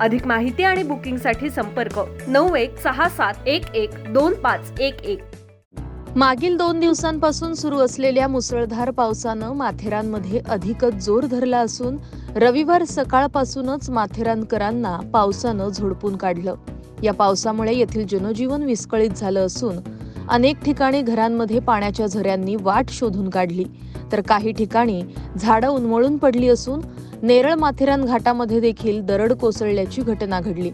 अधिक माहिती आणि बुकिंगसाठी संपर्क नऊ एक सहा सात एक एक दोन पाच एक एक. मागील दोन दिवसांपासून सुरू असलेल्या मुसळधार पावसानं माथेरानमध्ये अधिकच जोर धरला असून रविवार सकाळपासूनच माथेरानकरांना पावसानं झोडपून काढलं. या पावसामुळे येथील जनजीवन विस्कळीत झालं असून अनेक ठिकाणी घरांमध्ये पाण्याच्या झऱ्यांनी वाट शोधून काढली. तर काही ठिकाणी झाडं उन्मळून पडली असून नेरळ माथेरान घाटामध्ये देखील दरड कोसळल्याची घटना घडली.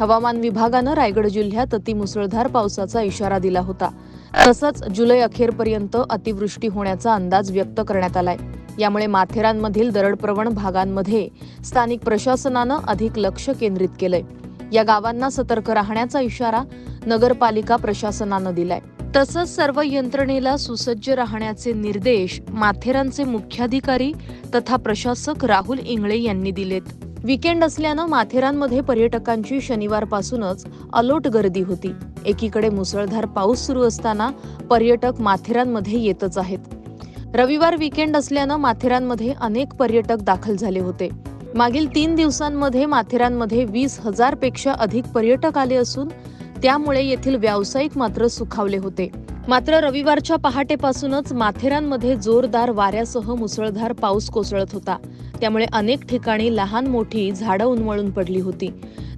हवामान विभागानं रायगड जिल्ह्यात अतिमुसळधार पावसाचा इशारा दिला होता. तसंच जुलै अखेरपर्यंत अतिवृष्टी होण्याचा अंदाज व्यक्त करण्यात आलाय. यामुळे माथेरानमधील दरडप्रवण भागांमध्ये स्थानिक प्रशासनानं अधिक लक्ष केंद्रित केलंय. या गावांना सतर्क राहण्याचा इशारा नगरपालिका प्रशासनानं दिलाय. तसंच सर्व यंत्रणेला सुसज्ज राहण्याचे निर्देश माथेरानचे मुख्याधिकारी तथा प्रशासक राहुल इंगळे यांनी दिलेत. विकेंड असल्यानं माथेरानमध्ये पर्यटकांची शनिवारपासूनच अलोट गर्दी होती. एकीकडे मुसळधार पाऊस सुरू असताना पर्यटक माथेरानमध्ये येतच आहेत. रविवार विकेंड असल्यानं माथेरानमध्ये अनेक पर्यटक दाखल झाले होते. मागील तीन दिवसांमध्ये माथेरानमध्ये वीस हजारपेक्षा अधिक पर्यटक आले असून त्यामुळे येथील व्यावसायिक मात्र सुखावले होते. मात्र रविवारच्या पहाटेपासूनच माथेरानमध्ये जोरदार वाऱ्यासह मुसळधार पाऊस कोसळत होता. त्यामुळे अनेक ठिकाणी लहान मोठी झाडं उन्मळून पडली होती.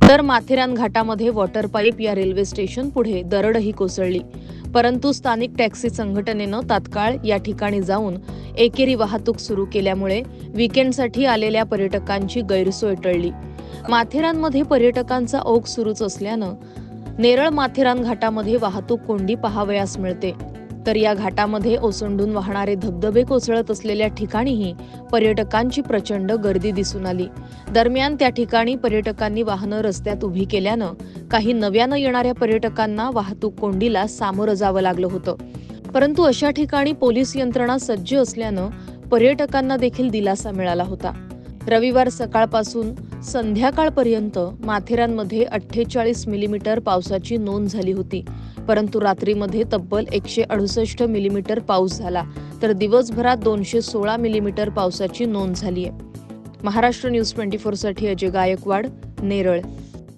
तर माथेरान घाटामध्ये वॉटर पाईप या रेल्वे स्टेशन पुढे दरडही कोसळली. परंतु स्थानिक टॅक्सी संघटनेनं तात्काळ या ठिकाणी जाऊन एकेरी वाहतूक सुरू केल्यामुळे विकेंडसाठी आलेल्या पर्यटकांची गैरसोय टळली. माथेरानमध्ये पर्यटकांचा ओघ सुरूच असल्यानं नेरळ माथेरान घाटामध्ये वाहतूक कोंडी पहावयास मिळते. तर या घाटामध्ये ओसंडून वाहणारे धबधबे कोसळत असलेल्या ठिकाणीही पर्यटकांची प्रचंड गर्दी दिसून आली. दरम्यान त्या ठिकाणी पर्यटकांनी वाहनं रस्त्यात उभी केल्यानं काही नव्यानं येणाऱ्या पर्यटकांना वाहतूक कोंडीला सामोरं जावं लागलं होतं. परंतु अशा ठिकाणी पोलीस यंत्रणा सज्ज असल्यानं पर्यटकांना देखील दिलासा मिळाला होता. रविवार सकाळपासून संध्याकाळपर्यंत माथेरानमध्ये अठ्ठेचाळीस मिलीमीटर पावसाची नोंद झाली होती. परंतु रात्रीमध्ये तब्बल एकशे अडुसष्ट मिलीमीटर पाऊस झाला. तर दिवसभरात दोनशे सोळा मिलीमीटर पावसाची नोंद झाली आहे महाराष्ट्र न्यूज ट्वेंटी फोरसाठी अजय गायकवाड नेरळ.